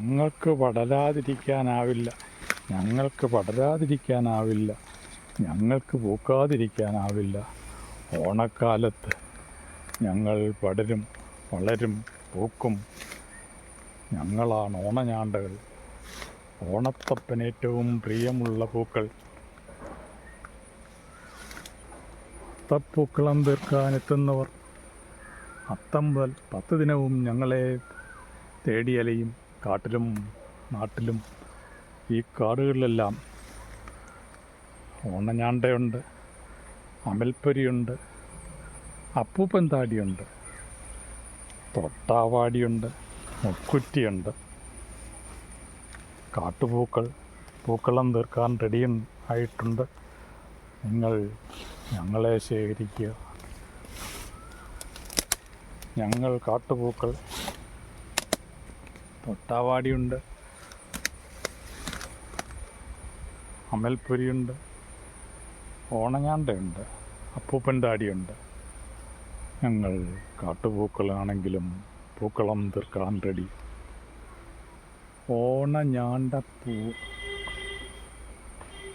ഞങ്ങൾക്ക് പടരാതിരിക്കാനാവില്ല. ഞങ്ങൾക്ക് പടരാതിരിക്കാനാവില്ല. ഞങ്ങൾക്ക് പൂക്കാതിരിക്കാനാവില്ല. ഓണക്കാലത്ത് ഞങ്ങൾ പടരും വളരും പൂക്കും. ഞങ്ങളാണ് ഓണഞ്ഞാണ്ടകൾ. ഓണത്തപ്പനേറ്റവും പ്രിയമുള്ള പൂക്കൾ. അത്തപ്പൂക്കളം തീർക്കാനെത്തുന്നവർ അത്തം മുതൽ പത്ത് ദിനവും ഞങ്ങളെ തേടിയലയും കാട്ടിലും നാട്ടിലും ഈ കാടുകളിലെല്ലാം ഓണഞ്ഞാണ്ടയുണ്ട് അമൽപ്പൊരിയുണ്ട് അപ്പൂപ്പൻ താടിയുണ്ട് തൊട്ടാവാടിയുണ്ട് മുക്കുറ്റിയുണ്ട്. കാട്ടുപൂക്കൾ പൂക്കളം തീർക്കാൻ റെഡിയും ആയിട്ടുണ്ട്. നിങ്ങൾ ഞങ്ങളെ ശേഖരിക്കുക. ഞങ്ങൾ കാട്ടുപൂക്കൾ തൊട്ടാവാടിയുണ്ട്. അമൽപുരിയുണ്ട്. ഓണങ്ങാണ്ടയുണ്ട്. അപ്പൂപ്പൻ താടിയുണ്ട് ഞങ്ങൾ കാട്ടുപൂക്കളാണെങ്കിലും പൂക്കളം തീർക്കാൻ റെഡി. ഓണഞ്ഞാണ്ടപ്പൂ